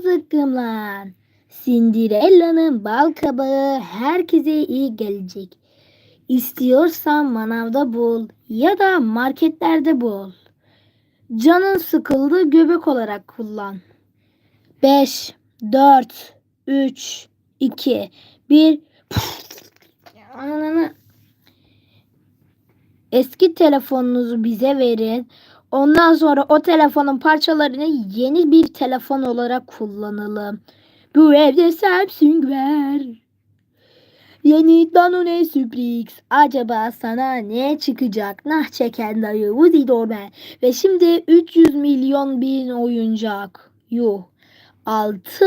zıkkım lan. Cinderella'nın bal kabağı herkese iyi gelecek. İstiyorsan manavda bul ya da marketlerde bul. Canın sıkıldı göbek olarak kullan. 5, 4, 3, 2, 1. Ananı. Eski telefonunuzu bize verin. Ondan sonra o telefonun parçalarını yeni bir telefon olarak kullanalım. Bu evde Samsung var. Yeni Danone Suprix. Acaba sana ne çıkacak? Nah çeken dayı Woody Dorman. Ve şimdi 300 milyon bin oyuncak. Yuh. 6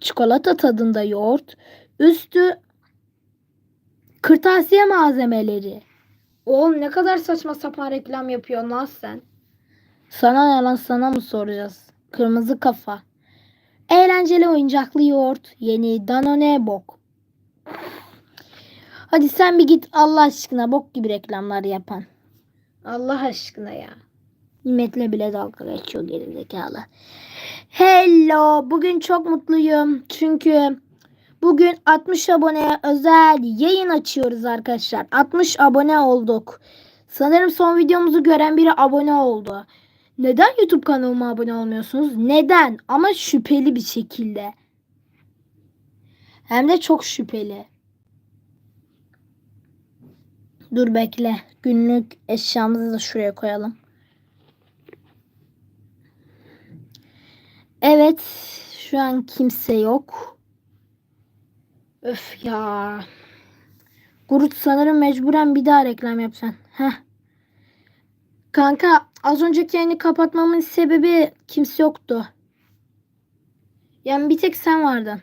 çikolata tadında yoğurt. Üstü kırtasiye malzemeleri. Oğlum ne kadar saçma sapan reklam yapıyor lan sen. Sana ne lan sana mı soracağız? Kırmızı kafa. Eğlenceli oyuncaklı yoğurt. Yeni Danone bok. Hadi sen bir git Allah aşkına bok gibi reklamlar yapan. Allah aşkına ya. Nimetle bile dalga geçiyor gerizekalı. Hello. Bugün çok mutluyum. Çünkü bugün 60 aboneye özel yayın açıyoruz arkadaşlar. 60 abone olduk. Sanırım son videomuzu gören biri abone oldu. Neden YouTube kanalıma abone olmuyorsunuz? Neden? Ama şüpheli bir şekilde. Hem de çok şüpheli. Dur bekle. Günlük eşyamızı da şuraya koyalım. Evet. Şu an kimse yok. Öf ya. Gurut sanırım mecburen bir daha reklam yapacaksın. Heh. Kanka az önceki yayını kapatmamın sebebi kimse yoktu. Yani bir tek sen vardın.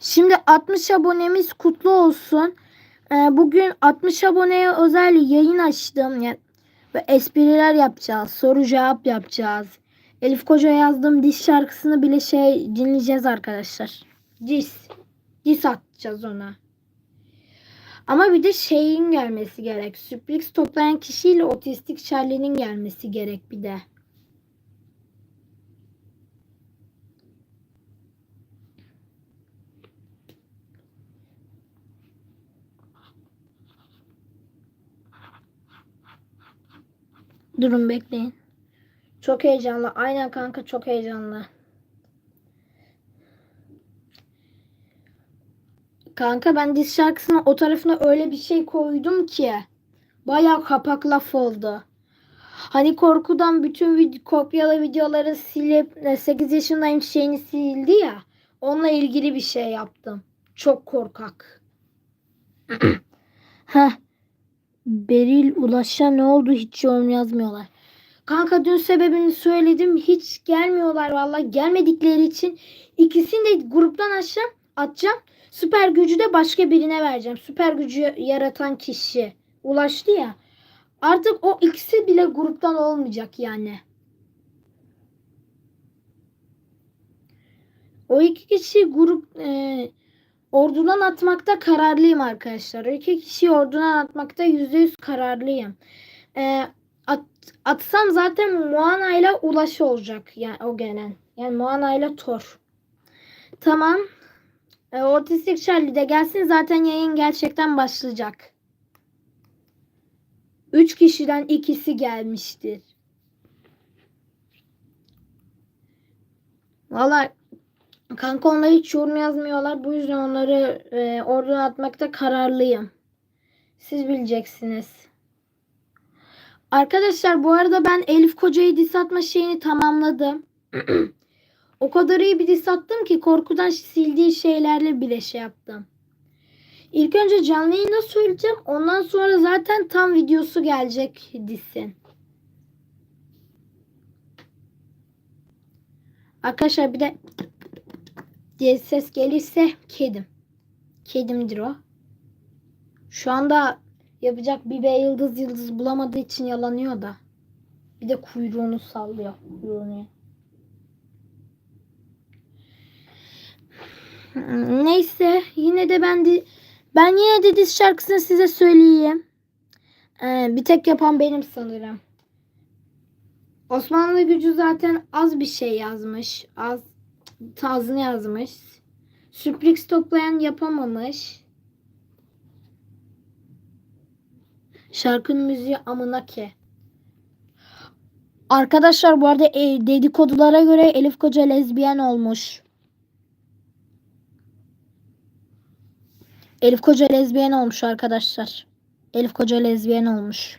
Şimdi 60 abonemiz kutlu olsun. Ee, bugün 60 aboneye özel yayın açtım. Yani, espriler yapacağız. Soru cevap yapacağız. Elif Koca yazdığım diş şarkısını bile şey dinleyeceğiz arkadaşlar. Dis. Dis atacağız ona. Ama bir de şeyin gelmesi gerek. Süplix toplayan kişiyle otistik Charlie'nin gelmesi gerek bir de. Durun bekleyin. Çok heyecanlı. Aynen kanka çok heyecanlı. Kanka ben diz şarkısının o tarafına öyle bir şey koydum ki. Bayağı kapak laf oldu. Hani korkudan bütün vid kopyalı videoları silip 8 yaşındayım şeyini sildi ya. Onunla ilgili bir şey yaptım. Çok korkak. Heh. Beril Ulaş'a ne oldu hiç yorum yazmıyorlar. Kanka dün sebebini söyledim. Hiç gelmiyorlar vallahi Gelmedikleri için ikisini de gruptan aşağı atacağım. Süper gücü de başka birine vereceğim. Süper gücü yaratan kişi ulaştı ya. Artık o ikisi bile gruptan olmayacak yani. O iki kişi grup e, ordudan atmakta kararlıyım arkadaşlar. O iki kişiyi ordudan atmakta yüzde yüz kararlıyım. E, at, atsam zaten Moana ile Ulaş olacak yani o gelen. Yani Moana ile Thor. Tamam. E, Otistik Charlie de gelsin zaten yayın gerçekten başlayacak. Üç kişiden ikisi gelmiştir. Valla kanka onlar hiç yorum yazmıyorlar. Bu yüzden onları e, oradan atmakta kararlıyım. Siz bileceksiniz. Arkadaşlar bu arada ben Elif Koca'yı dis atma şeyini tamamladım. O kadar iyi bir diss attım ki korkudan sildiği şeylerle bile şey yaptım. İlk önce canlı yayında söyleyeceğim. Ondan sonra zaten tam videosu gelecek dissin. Arkadaşlar bir de diye ses gelirse kedim. Kedimdir o. Şu anda yapacak bir bey yıldız yıldız bulamadığı için yalanıyor da. Bir de kuyruğunu sallıyor. Kuyruğunu. Neyse yine de ben de ben yine de diz şarkısını size söyleyeyim. Ee, bir tek yapan benim sanırım. Osmanlı gücü zaten az bir şey yazmış. Az tazını yazmış. Süprix toplayan yapamamış. Şarkının müziği amına ki. Arkadaşlar bu arada e, dedikodulara göre Elif Koca lezbiyen olmuş. Elif Koca lezbiyen olmuş arkadaşlar. Elif Koca lezbiyen olmuş.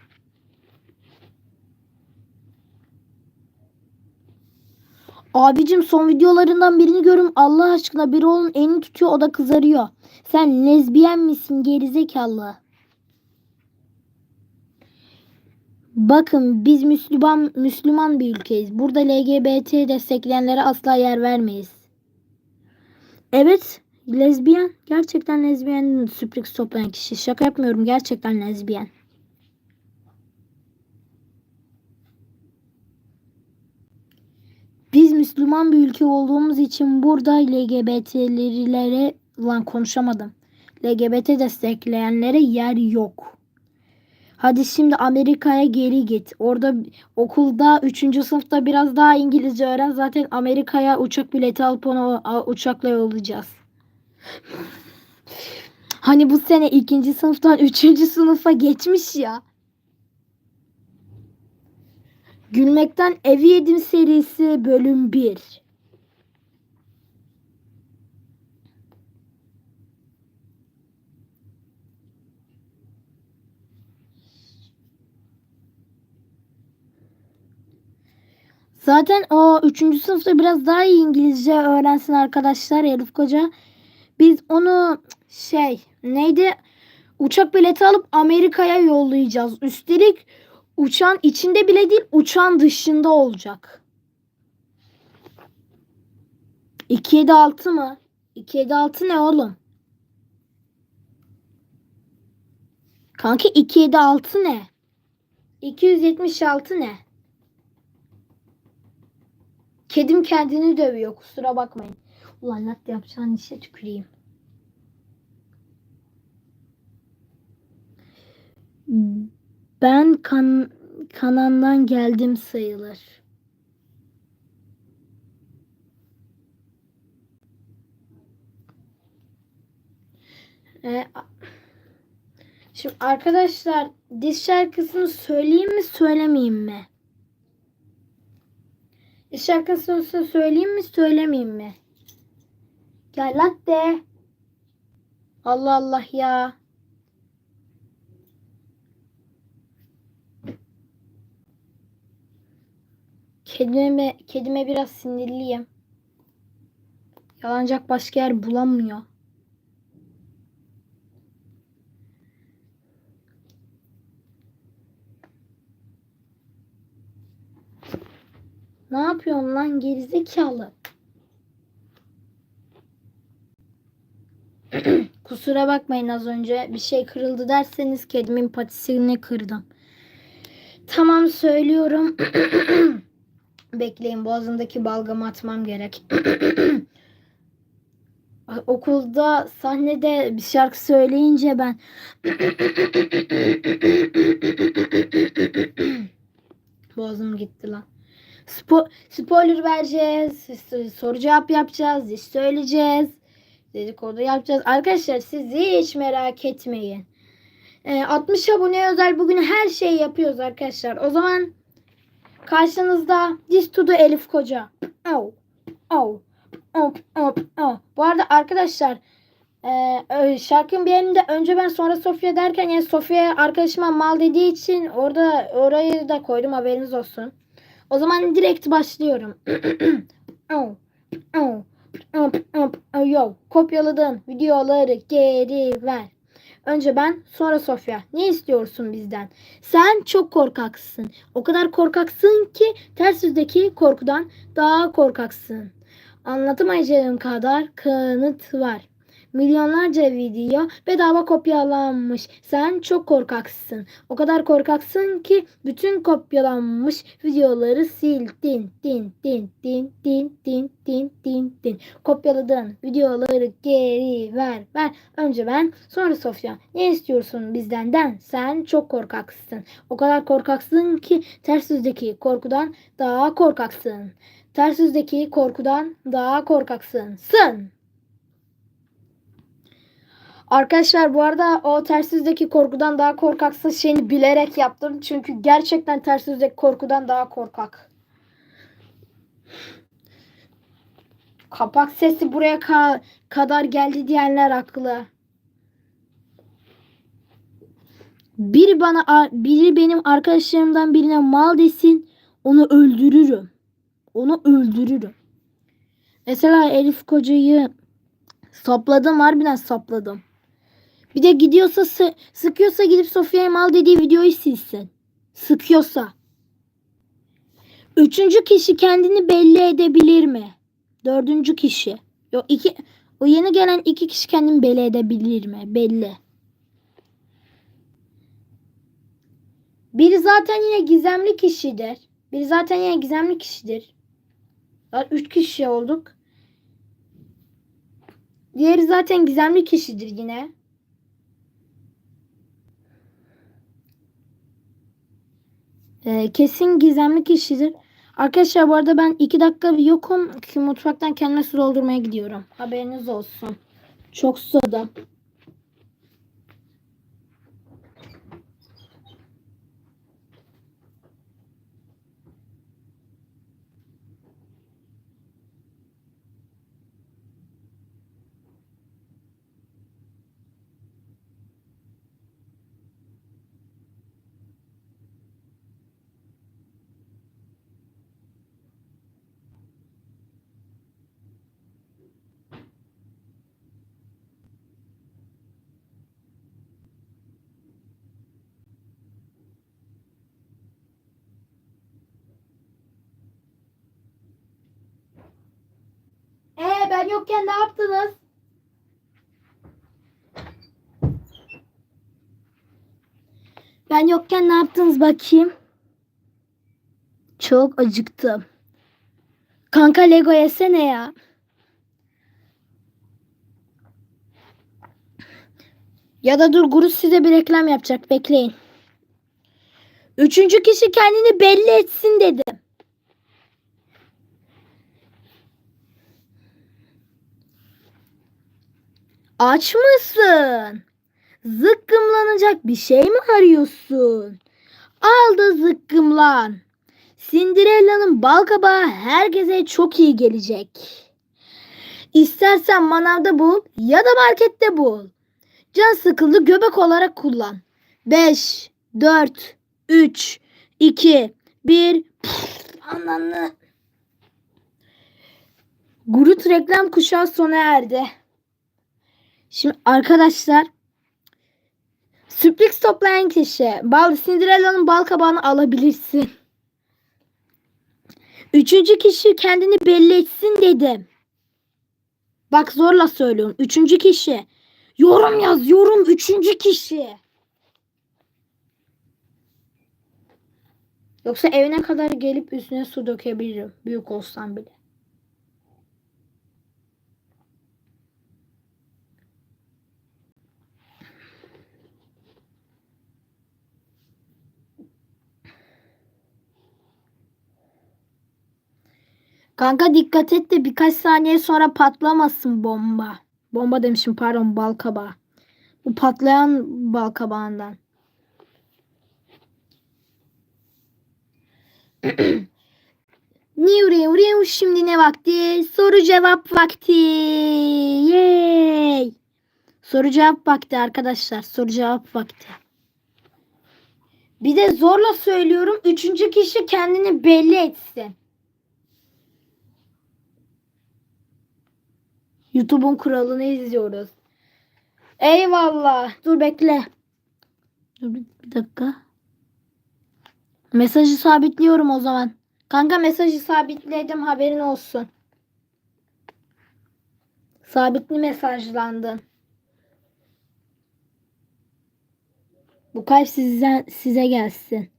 Abicim son videolarından birini görüm. Allah aşkına bir oğlun elini tutuyor o da kızarıyor. Sen lezbiyen misin gerizekalı? Bakın biz Müslüman Müslüman bir ülkeyiz. Burada LGBT destekleyenlere asla yer vermeyiz. Evet, lezbiyen. Gerçekten lezbiyen Süprix toplayan kişi. Şaka yapmıyorum. Gerçekten lezbiyen. Biz Müslüman bir ülke olduğumuz için burada LGBT'lilere lan konuşamadım. LGBT destekleyenlere yer yok. Hadi şimdi Amerika'ya geri git. Orada okulda 3. sınıfta biraz daha İngilizce öğren. Zaten Amerika'ya uçak bileti alıp onu uçakla yollayacağız. Hani bu sene 2. sınıftan 3. sınıfa geçmiş ya. Gülmekten Evi Yedim serisi bölüm 1. Zaten o 3. sınıfta biraz daha iyi İngilizce öğrensin arkadaşlar Elif Koca. Biz onu şey neydi uçak bileti alıp Amerika'ya yollayacağız. Üstelik uçağın içinde bile değil uçağın dışında olacak. 276 mı? 276 ne oğlum? Kanka 276 ne? 276 ne? Kedim kendini dövüyor kusura bakmayın. Ulan latte yapacağın işe tüküreyim. Ben kan kanandan geldim sayılır. Ee, şimdi arkadaşlar diz şarkısını söyleyeyim mi söylemeyeyim mi? Diz şarkısını söyleyeyim mi söylemeyeyim mi? Gel latte. Allah Allah ya. Kedime, kedime biraz sinirliyim. Yalanacak başka yer bulamıyor. Ne yapıyorsun lan gerizekalı? Kusura bakmayın az önce bir şey kırıldı derseniz kedimin patisini kırdım. Tamam söylüyorum. Bekleyin boğazımdaki balgamı atmam gerek. Okulda sahnede bir şarkı söyleyince ben boğazım gitti lan. Spo spoiler vereceğiz. Soru cevap yapacağız. Diş söyleyeceğiz. Dedikodu yapacağız. Arkadaşlar siz hiç merak etmeyin. Ee, 60 abone özel bugün her şeyi yapıyoruz arkadaşlar. O zaman karşınızda Diş Tudu Elif Koca. Oh, oh, oh, oh, oh. Bu arada arkadaşlar e, şarkının bir yerinde önce ben sonra Sofya derken yani Sofya arkadaşıma mal dediği için orada orayı da koydum haberiniz olsun. O zaman direkt başlıyorum. yo. Kopyaladın videoları geri ver. Önce ben sonra Sofya. Ne istiyorsun bizden? Sen çok korkaksın. O kadar korkaksın ki ters yüzdeki korkudan daha korkaksın. Anlatamayacağım kadar kanıt var. Milyonlarca video bedava kopyalanmış. Sen çok korkaksın. O kadar korkaksın ki bütün kopyalanmış videoları sildin. Din din din din din din din din. Kopyaladın videoları geri ver ver. Önce ben sonra Sofya. Ne istiyorsun bizden den? Sen çok korkaksın. O kadar korkaksın ki ters yüzdeki korkudan daha korkaksın. Ters yüzdeki korkudan daha korkaksın. Sın. Arkadaşlar bu arada o ters yüzdeki korkudan daha korkaksın şeyini bilerek yaptım. Çünkü gerçekten ters yüzdeki korkudan daha korkak. Kapak sesi buraya ka- kadar geldi diyenler haklı. Biri bana biri benim arkadaşlarımdan birine mal desin onu öldürürüm. Onu öldürürüm. Mesela Elif Koca'yı sapladım harbiden sapladım. Bir de gidiyorsa sı- sıkıyorsa gidip Sofya'ya mal dediği videoyu silsin. Sıkıyorsa. Üçüncü kişi kendini belli edebilir mi? Dördüncü kişi. Yok iki, o yeni gelen iki kişi kendini belli edebilir mi? Belli. Biri zaten yine gizemli kişidir. Biri zaten yine gizemli kişidir. Ya Üç kişi olduk. Diğeri zaten gizemli kişidir yine. Ee, kesin gizemli kişidir. Arkadaşlar bu arada ben iki dakika bir yokum. Ki mutfaktan kendime su doldurmaya gidiyorum. Haberiniz olsun. Çok susadım. Ee ben yokken ne yaptınız? Ben yokken ne yaptınız bakayım? Çok acıktım. Kanka Lego yesene ya. Ya da dur Gurus size bir reklam yapacak. Bekleyin. Üçüncü kişi kendini belli etsin dedim. Aç mısın? Zıkkımlanacak bir şey mi arıyorsun? Al da zıkkımlan. Cinderella'nın bal kabağı herkese çok iyi gelecek. İstersen manavda bul ya da markette bul. Can sıkıldı göbek olarak kullan. 5, 4, 3, 2, 1. Ananı. Grut reklam kuşağı sona erdi. Şimdi arkadaşlar sürpriz toplayan kişi bal Cinderella'nın bal kabağını alabilirsin. Üçüncü kişi kendini belli etsin dedim. Bak zorla söylüyorum. Üçüncü kişi. Yorum yaz yorum. Üçüncü kişi. Yoksa evine kadar gelip üstüne su dökebilirim. Büyük olsam bile. Kanka dikkat et de birkaç saniye sonra patlamasın bomba. Bomba demişim pardon bal kabağı. Bu patlayan bal kabağından. Niu riu riu şimdi ne vakti? Soru cevap vakti. Yay. Soru cevap vakti arkadaşlar. Soru cevap vakti. Bir de zorla söylüyorum. Üçüncü kişi kendini belli etsin. YouTube'un kuralını izliyoruz. Eyvallah. Dur bekle. Dur bir, bir dakika. Mesajı sabitliyorum o zaman. Kanka mesajı sabitledim haberin olsun. Sabitli mesajlandın. Bu kalp size, size gelsin.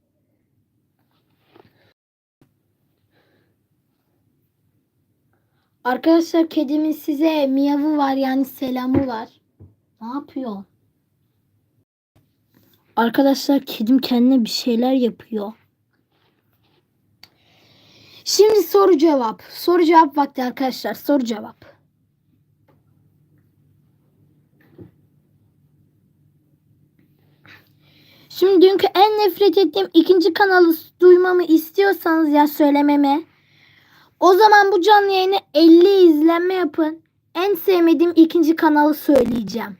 Arkadaşlar kedimin size miyavı var yani selamı var. Ne yapıyor? Arkadaşlar kedim kendine bir şeyler yapıyor. Şimdi soru cevap. Soru cevap vakti arkadaşlar. Soru cevap. Şimdi dünkü en nefret ettiğim ikinci kanalı duymamı istiyorsanız ya söylememe. O zaman bu canlı yayını 50 izlenme yapın. En sevmediğim ikinci kanalı söyleyeceğim.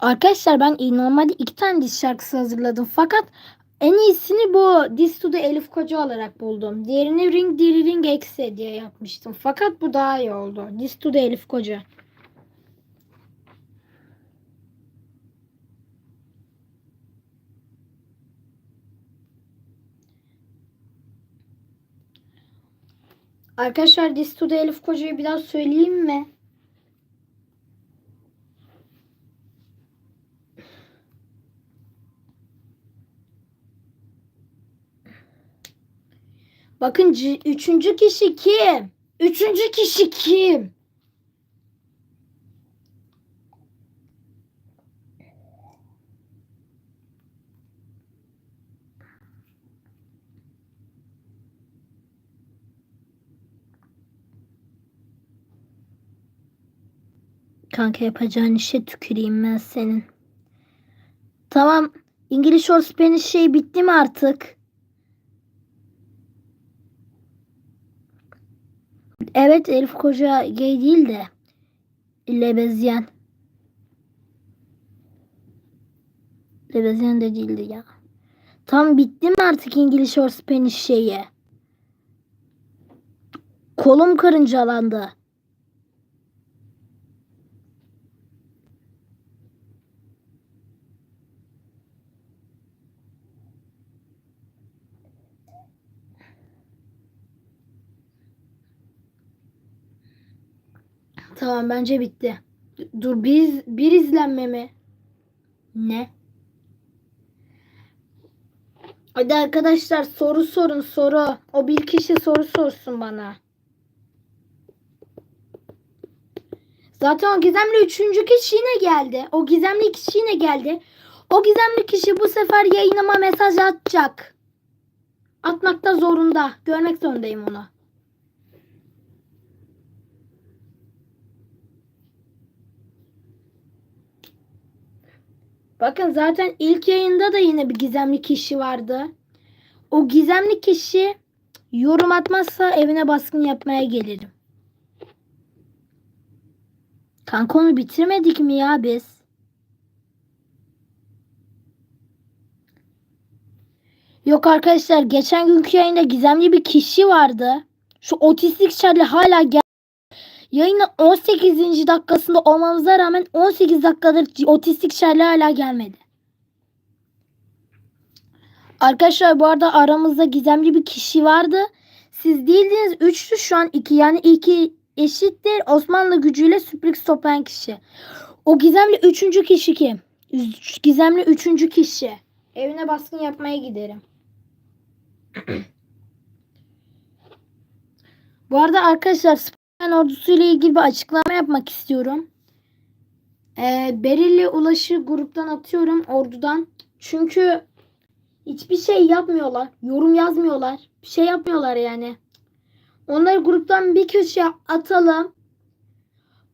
Arkadaşlar ben normalde iki tane diz şarkısı hazırladım. Fakat en iyisini bu Distu'da Elif Koca olarak buldum. Diğerini Ring Diri Ring Exe diye yapmıştım. Fakat bu daha iyi oldu. Distu'da Elif Koca. Arkadaşlar Distu'da Elif Koca'yı biraz söyleyeyim mi? Bakın üçüncü kişi kim? Üçüncü kişi kim? Kanka yapacağın işe tüküreyim ben senin. Tamam. İngiliz or Spanish şey bitti mi artık? Evet Elif Koca gay değil de lebezyen. Lebezyen de değildi ya. Tam bitti mi artık İngiliz or Spanish şeyi? Kolum karıncalandı. Tamam bence bitti. Dur bir, bir izlenme mi? Ne? Hadi arkadaşlar soru sorun soru. O bir kişi soru sorsun bana. Zaten o gizemli üçüncü kişi yine geldi. O gizemli kişi yine geldi. O gizemli kişi bu sefer yayınıma mesaj atacak. Atmakta zorunda. Görmek zorundayım onu. Bakın zaten ilk yayında da yine bir gizemli kişi vardı. O gizemli kişi yorum atmazsa evine baskın yapmaya gelirim. Kanka onu bitirmedik mi ya biz? Yok arkadaşlar geçen günkü yayında gizemli bir kişi vardı. Şu otistik Charlie hala gel Yayının 18. dakikasında olmamıza rağmen 18 dakikadır otistik Charlie hala gelmedi. Arkadaşlar bu arada aramızda gizemli bir kişi vardı. Siz değildiniz 3'tü şu an 2 yani 2 eşittir Osmanlı gücüyle süpürge toplayan kişi. O gizemli 3. kişi kim? Gizemli 3. kişi. Evine baskın yapmaya giderim. Bu arada arkadaşlar Spiderman ordusu ile ilgili bir açıklama yapmak istiyorum. Ee, Beril'le Ulaş'ı gruptan atıyorum ordudan. Çünkü hiçbir şey yapmıyorlar. Yorum yazmıyorlar. Bir şey yapmıyorlar yani. Onları gruptan bir köşeye atalım.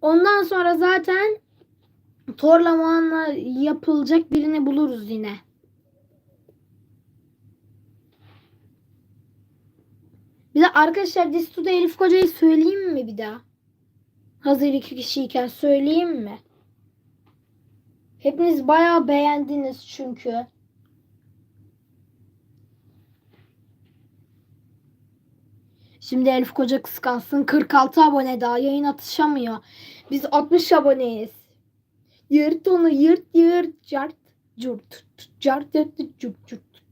Ondan sonra zaten torlamanla yapılacak birini buluruz yine. Bir de arkadaşlar Distu'da Elif Koca'yı söyleyeyim mi bir daha? Hazır iki kişiyken söyleyeyim mi? Hepiniz bayağı beğendiniz çünkü. Şimdi Elif Koca kıskansın. 46 abone daha yayın atışamıyor. Biz 60 aboneyiz. Yırt onu yırt yırt cart curt cart curt curt.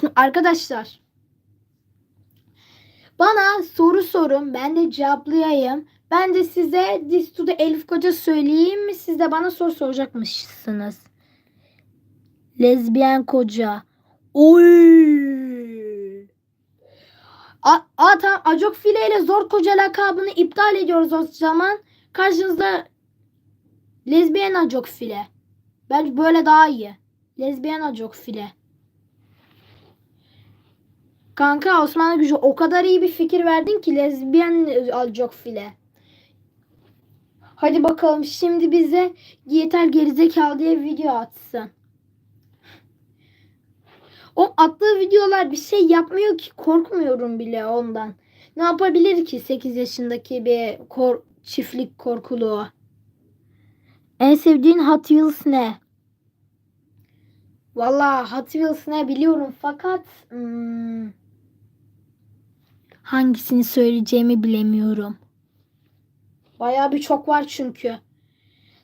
Şimdi arkadaşlar bana soru sorun ben de cevaplayayım. Ben de size Distu'da Elif Koca söyleyeyim mi? Siz de bana soru soracakmışsınız. Lezbiyen koca. Oy. A, a tamam Acok File ile Zor Koca lakabını iptal ediyoruz o zaman. Karşınızda Lezbiyen Acok File. Belki böyle daha iyi. Lezbiyen Acok File. Kanka Osmanlı gücü o kadar iyi bir fikir verdin ki lezbiyen Acok File. Hadi bakalım şimdi bize yeter gerizekalı diye video atsın. O attığı videolar bir şey yapmıyor ki korkmuyorum bile ondan. Ne yapabilir ki 8 yaşındaki bir kor çiftlik korkuluğu? En sevdiğin Hot Wheels ne? Valla Hot Wheels ne biliyorum fakat hmm, hangisini söyleyeceğimi bilemiyorum. Bayağı bir çok var çünkü.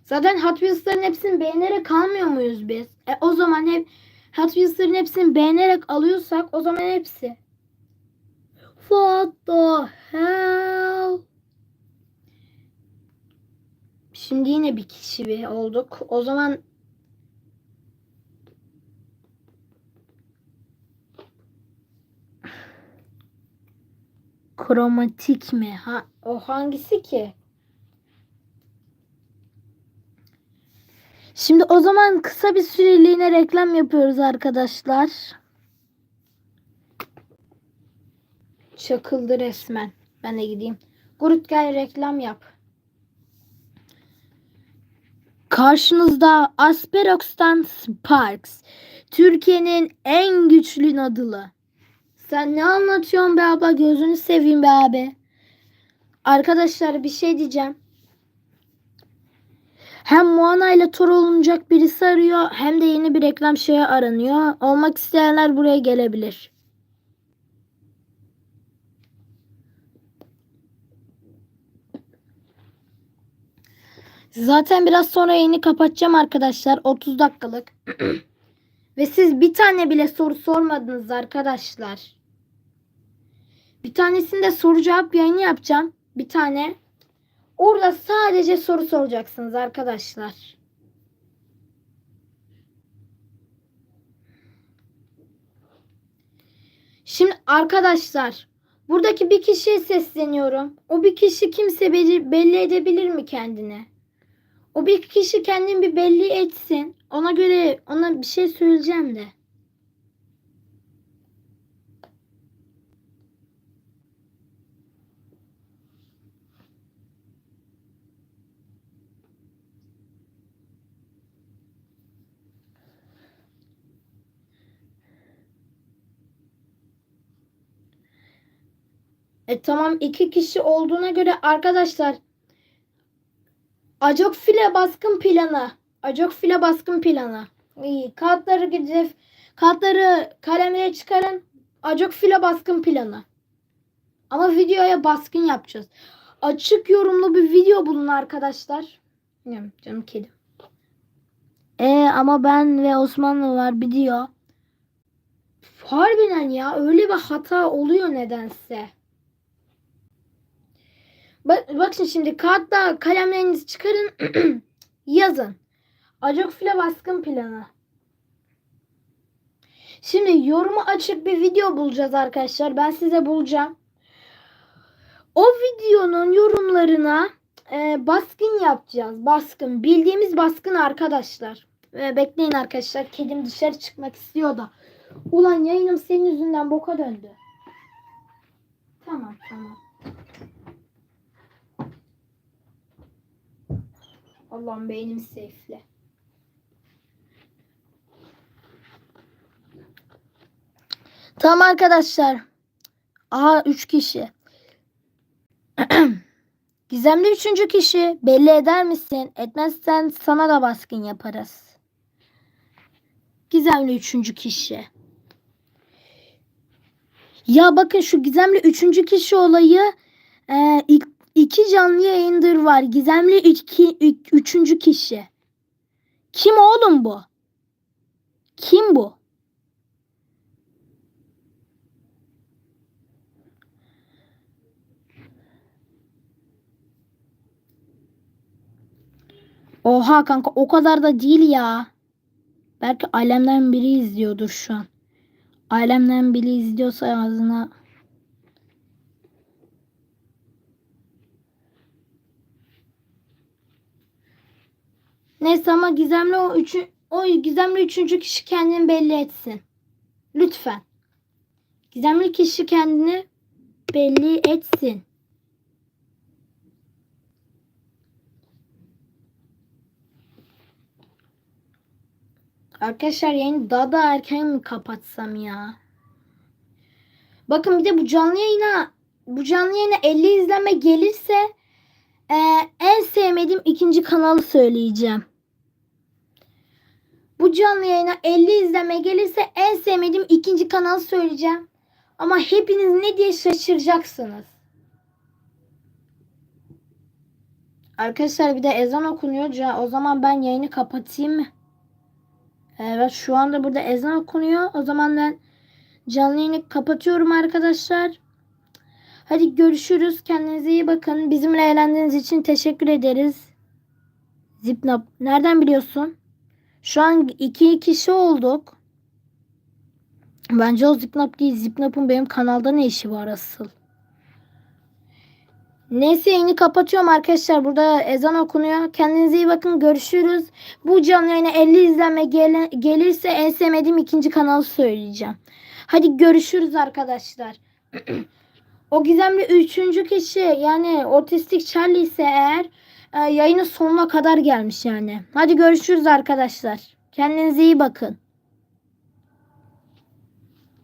Zaten Hot Wheels'ların hepsini beğenerek almıyor muyuz biz? E o zaman hep Hot Wheels'ların hepsini beğenerek alıyorsak o zaman hepsi. What the hell? Şimdi yine bir kişi olduk. O zaman kromatik mi? Ha, o hangisi ki? Şimdi o zaman kısa bir süreliğine reklam yapıyoruz arkadaşlar. Çakıldı resmen. Ben de gideyim. Gurut gel reklam yap. Karşınızda Asperox'tan Sparks. Türkiye'nin en güçlü nadılı. Sen ne anlatıyorsun be abla? Gözünü seveyim be abi. Arkadaşlar bir şey diyeceğim. Hem Moana ile Thor olunacak birisi arıyor hem de yeni bir reklam şeye aranıyor. Olmak isteyenler buraya gelebilir. Zaten biraz sonra yayını kapatacağım arkadaşlar. 30 dakikalık. Ve siz bir tane bile soru sormadınız arkadaşlar. Bir tanesinde soru cevap yayını yapacağım. Bir tane. Orada sadece soru soracaksınız arkadaşlar. Şimdi arkadaşlar buradaki bir kişiye sesleniyorum. O bir kişi kimse belli, edebilir mi kendine? O bir kişi kendini bir belli etsin. Ona göre ona bir şey söyleyeceğim de. E tamam iki kişi olduğuna göre arkadaşlar Acok file baskın planı. Acok file baskın planı. İyi. Kağıtları gidip kağıtları kalemlere çıkarın. Acok file baskın planı. Ama videoya baskın yapacağız. Açık yorumlu bir video bulun arkadaşlar. Bilmiyorum canım kedim. E ama ben ve Osmanlı var biliyor. Harbiden ya öyle bir hata oluyor nedense. Bak, bakın şimdi kağıtta kalemlerinizi çıkarın. yazın. Acok file baskın planı. Şimdi yorumu açık bir video bulacağız arkadaşlar. Ben size bulacağım. O videonun yorumlarına e, baskın yapacağız. Baskın. Bildiğimiz baskın arkadaşlar. E, bekleyin arkadaşlar. Kedim dışarı çıkmak istiyor da. Ulan yayınım senin yüzünden boka döndü. Tamam tamam. Allah'ım beynim safe'le. Tamam arkadaşlar. Aha 3 kişi. Gizemli üçüncü kişi belli eder misin? Etmezsen sana da baskın yaparız. Gizemli üçüncü kişi. Ya bakın şu gizemli üçüncü kişi olayı e, ilk iki canlı yayındır var. Gizemli iki, üçüncü kişi. Kim oğlum bu? Kim bu? Oha kanka o kadar da değil ya. Belki ailemden biri izliyordur şu an. Ailemden biri izliyorsa ağzına Neyse ama gizemli o üçü, o gizemli üçüncü kişi kendini belli etsin. Lütfen. Gizemli kişi kendini belli etsin. Arkadaşlar yayını daha da erken mi kapatsam ya? Bakın bir de bu canlı yayına bu canlı yayına 50 izlenme gelirse e, en sevmediğim ikinci kanalı söyleyeceğim. Bu canlı yayına 50 izlenme gelirse en sevmediğim ikinci kanalı söyleyeceğim. Ama hepiniz ne diye şaşıracaksınız. Arkadaşlar bir de ezan okunuyor. O zaman ben yayını kapatayım? Evet şu anda burada ezan okunuyor. O zaman ben canlı yayını kapatıyorum arkadaşlar. Hadi görüşürüz. Kendinize iyi bakın. Bizimle eğlendiğiniz için teşekkür ederiz. Zipnap. Nereden biliyorsun? Şu an iki kişi olduk. Bence o Zipnap değil. Zipnap'ın benim kanalda ne işi var asıl? Neyse yayını kapatıyorum arkadaşlar. Burada ezan okunuyor. Kendinize iyi bakın. Görüşürüz. Bu canlı yayına 50 izlenme gele- gelirse en sevmediğim ikinci kanalı söyleyeceğim. Hadi görüşürüz arkadaşlar. o gizemli üçüncü kişi yani otistik Charlie ise eğer e, yayının sonuna kadar gelmiş yani. Hadi görüşürüz arkadaşlar. Kendinize iyi bakın.